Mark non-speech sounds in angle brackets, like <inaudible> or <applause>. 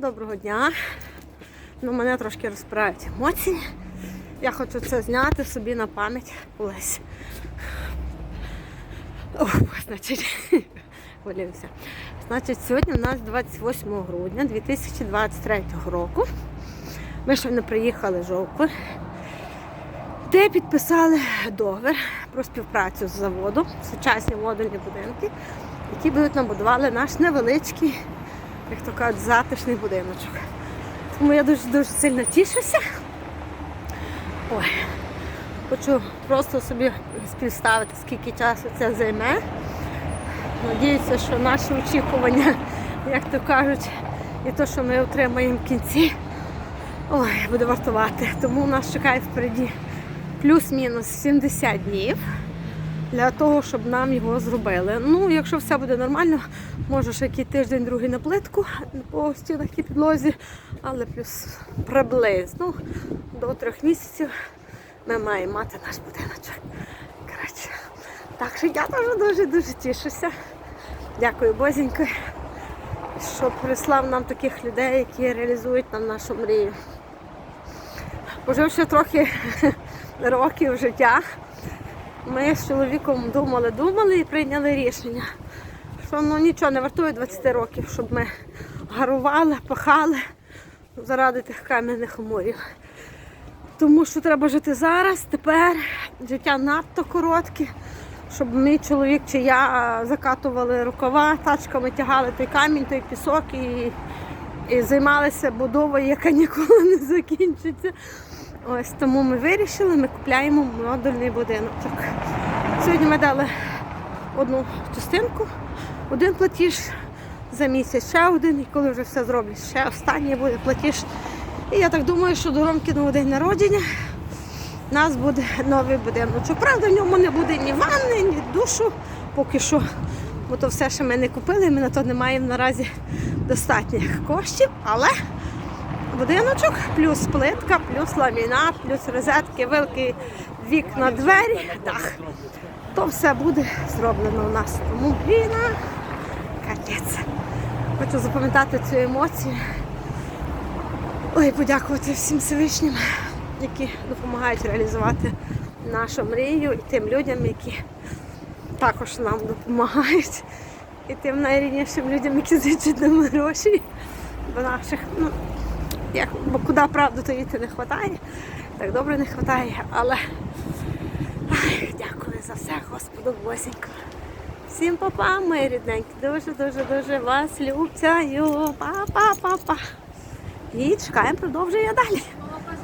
Доброго дня. Ну, мене трошки розпирають емоції. Я хочу це зняти собі на пам'ять колись. Значить, <laughs> хвилююся. Значить, сьогодні у нас 28 грудня 2023 року. Ми щойно приїхали з Жовкви, де підписали договір про співпрацю з заводом, сучасні модульні будинки, які будуть нам будували наш невеличкий, як то кажуть, затишний будиночок. Тому я дуже дуже сильно тішуся. Ой, хочу просто собі співставити, скільки часу це займе. Надіюся, що наші очікування, як то кажуть, і те, що ми отримаємо в кінці, ой, буде вартувати. Тому нас чекає впереді плюс-мінус 70 днів для того, щоб нам його зробили. Ну, якщо все буде нормально, може ще який тиждень, другий на плитку по стінах і підлозі, але плюс приблизно до трьох місяців ми маємо мати наш будиночок. Коротше, так що я дуже дуже дуже тішуся. Дякую, Бозінько, що прислав нам таких людей, які реалізують нам нашу мрію. Поживши трохи <laughs> років життя, ми з чоловіком думали, думали і прийняли рішення, що ну нічого не вартує 20 років, щоб ми гарували, пахали заради тих кам'яних уморів. Тому що треба жити зараз, тепер життя надто коротке, щоб мій чоловік чи я закатували рукава, тачками тягали той камінь, той пісок і, і займалися будовою, яка ніколи не закінчиться. Ось тому ми вирішили, ми купляємо модульний будиночок. Сьогодні ми дали одну частинку, один платіж за місяць, ще один, і коли вже все зроблять, ще останній буде платіж. І я так думаю, що до Ромкіного день народження у нас буде новий будиночок. Правда, в ньому не буде ні ванни, ні душу, поки що. Бо то все, що ми не купили, ми на то не маємо наразі достатніх коштів, але будиночок, плюс плитка, плюс ламінат, плюс розетки, вилки, вікна, двері, дах. То все буде зроблено у нас. Тому війна, капець. Хочу запам'ятати цю емоцію. Ой, подякувати всім Всевишнім, які допомагають реалізувати нашу мрію і тим людям, які також нам допомагають. І тим найріднішим людям, які зичать нам гроші. Бо наших, ну, як, бо куди правду то їти не вистачає, так добре не вистачає, але ай, дякую за все, Господу босінько. Всім папа, мої рідненькі. Дуже-дуже дуже вас любцяю. Па-па-па-па. І чекаємо продовження далі.